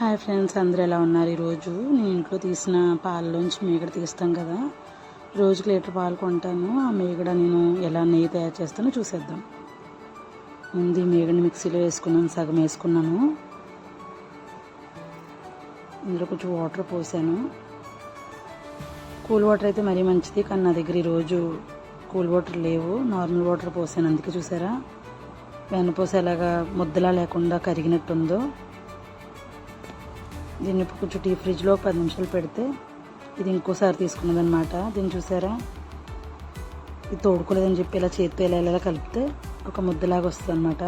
Hi friends అందరూ ఎలా ఉన్నారు? ఈరోజు నేను ఇంట్లో తీసిన పాలలోంచి మేగడ తీస్తాం కదా. రోజుకి లీటర్ పాలు కొంటాను. ఆ మేగడ నేను ఎలా నెయ్యి తయారు చేస్తానో చూసేద్దాం. ముందు ఈ మేగడని మిక్సీలో వేసుకున్నాను సగం వేసుకున్నాను. ఇందులో కొంచెం వాటర్ పోసాను. కూల్ వాటర్ అయితే మరీ మంచిది కానీ నా దగ్గర ఈరోజు కూల్ వాటర్ లేవు. నార్మల్ వాటర్ పోసాను అందుకే చూసారా? వెన్నపూస ఎలాగా ముద్దలా లేకుండా కరిగినట్టుందో. దీన్ని కొంచెం టీ ఫ్రిడ్జ్లో ఒక పది నిమిషాలు పెడితే ఇది ఇంకోసారి తీసుకున్నదనమాట దీన్ని చూసారా? ఇది తోడుకోలేదని చెప్పి ఇలా చేతితో ఇలా ఇలా కలిపితే ఒక ముద్దలాగా వస్తుంది అనమాట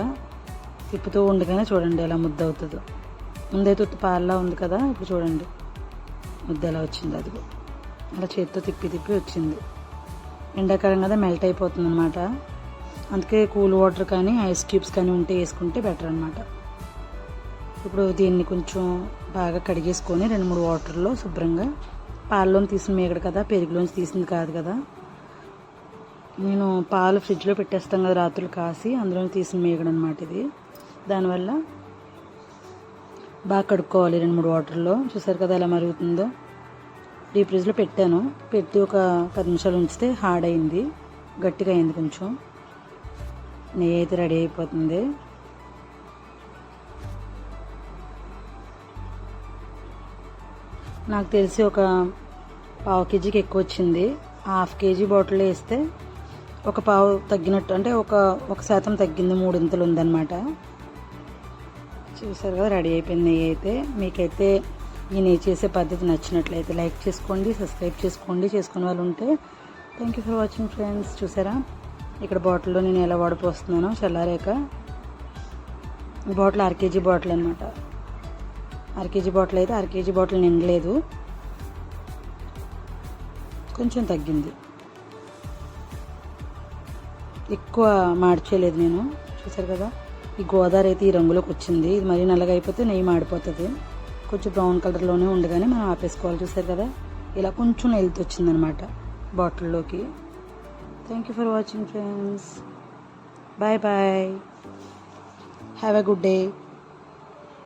తిప్పుతూ ఉండగానే చూడండి ఎలా ముద్ద అవుతుందో. ముందైతే ఉత్తి పాలలా ఉంది కదా ఇప్పుడు చూడండి. ముద్ద ఎలా వచ్చింది అది అలా చేతితో తిప్పి తిప్పి వచ్చింది. ఎండాకాలం కదా మెల్ట్ అయిపోతుంది అనమాట అందుకే కూల్ వాటర్ కానీ ఐస్ క్యూబ్స్ కానీ ఉంటే వేసుకుంటే బెటర్ అనమాట ఇప్పుడు దీన్ని కొంచెం బాగా కడిగేసుకొని రెండు మూడు వాటర్లో శుభ్రంగా పాలలోని తీసిన మేగడు కదా పెరుగులోంచి తీసింది కాదు కదా. నేను పాలు ఫ్రిడ్జ్లో పెట్టేస్తాం కదా రాత్రులు కాసి అందులో తీసిన మేగడు అనమాట ఇది. దానివల్ల బాగా కడుక్కోవాలి రెండు మూడు వాటర్లో. చూసారు కదా ఎలా మరుగుతుందో? డీప్ ఫ్రిడ్జ్లో పెట్టాను. పెట్టి ఒక పది నిమిషాలు ఉంచితే హార్డ్ అయింది గట్టిగా అయింది కొంచెం. నెయ్యి అయితే రెడీ అయిపోతుంది. నాకు తెలిసి ఒక పావు కేజీకి ఎక్కువ వచ్చింది హాఫ్ కేజీ బాటిల్ వేస్తే ఒక పావు తగ్గినట్టు అంటే ఒక ఒక శాతం తగ్గింది మూడింతలు ఉందన్నమాట. చూసారు కదా రెడీ అయిపోయింది నెయ్యి అయితే. మీకైతే ఈ నెయ్యి చేసే పద్ధతి నచ్చినట్లయితే లైక్ చేసుకోండి సబ్స్క్రైబ్ చేసుకోండి చేసుకునే వాళ్ళు ఉంటే thank you for watching friends. చూసారా? ఇక్కడ బాటిల్లో నేను ఎలా వాడిపోస్తున్నానో చల్లారాక. ఈ బాటిల్ అర కేజీ బాటిల్ అనమాట అర కేజీ బాటిల్ అయితే అర కేజీ బాటిల్ నిండలేదు. కొంచెం తగ్గింది. ఎక్కువ మార్చేయలేదు నేను. చూసారు కదా? ఈ గోదావరి అయితే ఈ రంగులోకి వచ్చింది. ఇది మరీ నల్లగా అయిపోతే నెయ్యి మాడిపోతుంది. కొంచెం బ్రౌన్ కలర్లోనే ఉండగానే మనం ఆపేసుకోవాలి. చూసారు కదా? ఇలా కొంచెం నెల్త్ వచ్చిందనమాట బాటిల్లోకి. Thank you for watching friends bye bye have a good day